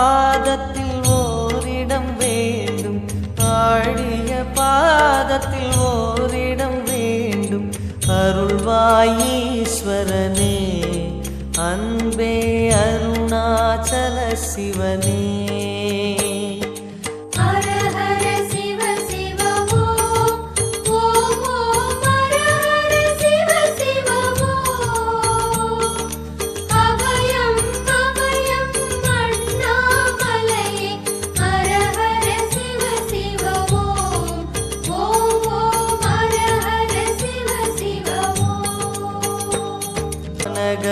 பாதத்தில் ஓரிடம் வேண்டும். ஆழிய பாதத்தில் ஓரிடம் வேண்டும். அருள்வாயீஸ்வரனே அன்பே அருணாச்சல சிவனே.